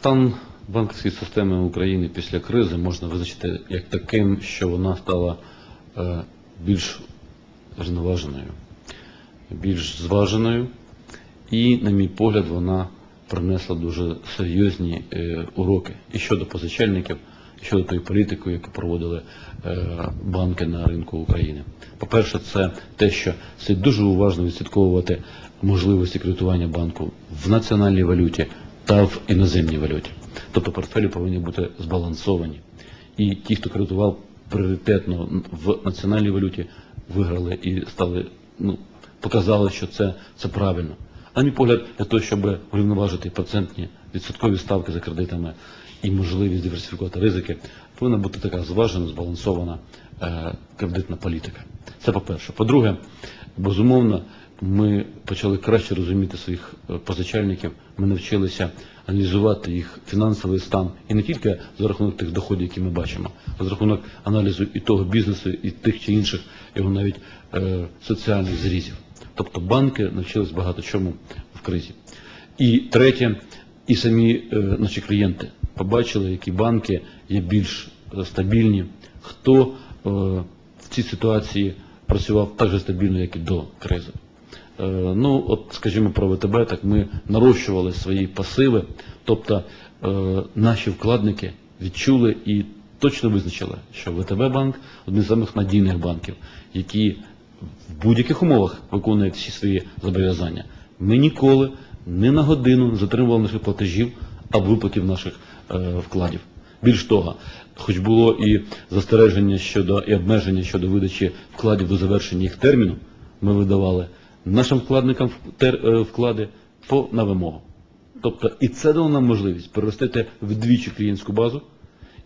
Стан банківської системи України після кризи можна визначити як таким, що вона стала е, більш рівноваженою, більш зваженою, і, на мій погляд, вона принесла дуже серйозні е, уроки і щодо позичальників, і щодо тої політики, яку проводили е, банки на ринку України. По-перше, це те, що слід дуже уважно відслідковувати можливості кредитування банку в національній валюті та в іноземній валюті. Тобто портфелі повинні бути збалансовані. І ті, хто кредитував пріоритетно в національній валюті, виграли і стали, ну, показали, що це, це правильно. На мій погляд, для того, щоб врівноважити процентні відсоткові ставки за кредитами і можливість диверсифікувати ризики, повинна бути така зважена, збалансована е, кредитна політика. Це по-перше. По-друге, безумовно, ми почали краще розуміти своїх е, позичальників, ми навчилися аналізувати їх фінансовий стан і не тільки за рахунок тих доходів, які ми бачимо, а за рахунок аналізу і того бізнесу, і тих чи інших його навіть е, соціальних зрізів. Тобто банки навчились багато чому в кризі. І третє, і самі е, наші клієнти побачили, які банки є більш е, стабільні, хто е, в цій ситуації працював так же стабільно, як і до кризи. Е, Ну, от, скажімо, про ВТБ, так ми нарощували свої пасиви, тобто е, наші вкладники відчули і точно визначили, що ВТБ банк один з самих надійних банків, які в будь-яких умовах виконує всі свої зобов'язання. Ми ніколи ні на годину не затримували наших платежів або виплатів наших е, вкладів. Більш того, хоч було і застереження щодо і обмеження щодо видачі вкладів до завершення їх терміну, ми видавали нашим вкладникам е, вклади по на вимогу. Тобто і це дало нам можливість переростити вдвічі клієнтську базу,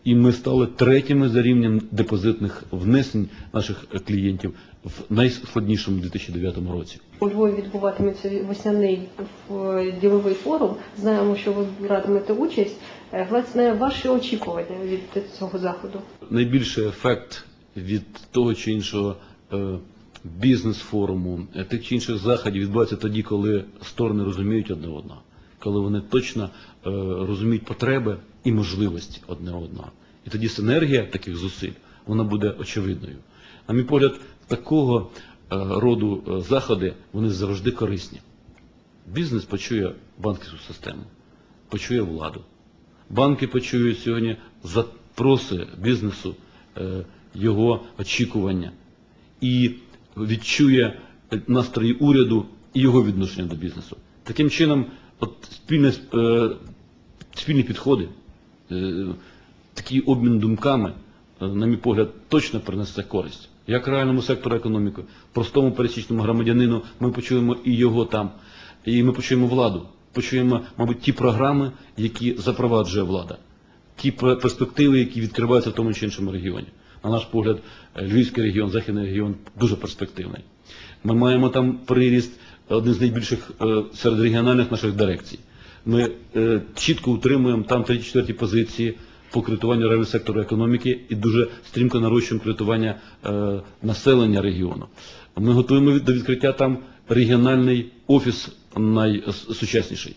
і ми стали третіми за рівнем депозитних внесень наших клієнтів в найскладнішому 2009 році. У Львові відбуватиметься весняний е, діловий форум. Знаємо, що ви братимете участь. Е, Власне, ваші очікування від цього заходу? найбільший ефект від того чи іншого бізнес-форуму, е, тих чи інших заходів відбувається тоді, коли сторони розуміють одне одного, коли вони точно е, розуміють потреби і можливості одне одного. І тоді синергія таких зусиль вона буде очевидною. На мій погляд, такого е, роду заходи вони завжди корисні. Бізнес почує банківську систему, почує владу. Банки почують сьогодні запроси бізнесу, його очікування і відчує настрої уряду і його відношення до бізнесу. Таким чином, от спільне, е, спільні підходи, е, такий обмін думками, е, на мій погляд, точно принесе користь. Як реальному сектору економіки, простому пересічному громадянину, ми почуємо і його там, і ми почуємо владу, почуємо, мабуть, ті програми, які запроваджує влада, ті перспективи, які відкриваються в тому чи іншому регіоні. На наш погляд, Львівський регіон, Західний регіон дуже перспективний. Ми маємо там приріст один з найбільших е, серед регіональних наших дирекцій. Ми е, чітко утримуємо там 3-4 позиції по кредитуванню реального сектору економіки і дуже стрімко нарощуємо кредитування е, населення регіону. Ми готуємо до відкриття там регіональний офіс найсучасніший.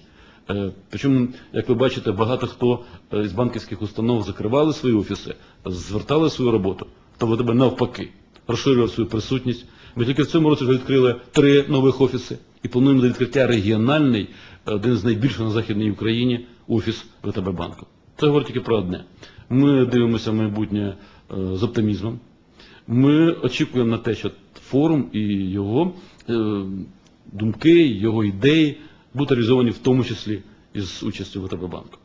Е, Причому, як ви бачите, багато хто е, з банківських установ закривали свої офіси, звертали свою роботу, то в тебе навпаки розширював свою присутність. Ми тільки в цьому році вже відкрили три нових офіси і плануємо до відкриття регіональний, один з найбільших на Західній Україні, офіс ВТБ банку. Це говорить тільки про одне. Ми дивимося в майбутнє е, з оптимізмом. Ми очікуємо на те, що форум і його думки, його ідеї будуть реализованы в том числе и с участием ВТБ банку.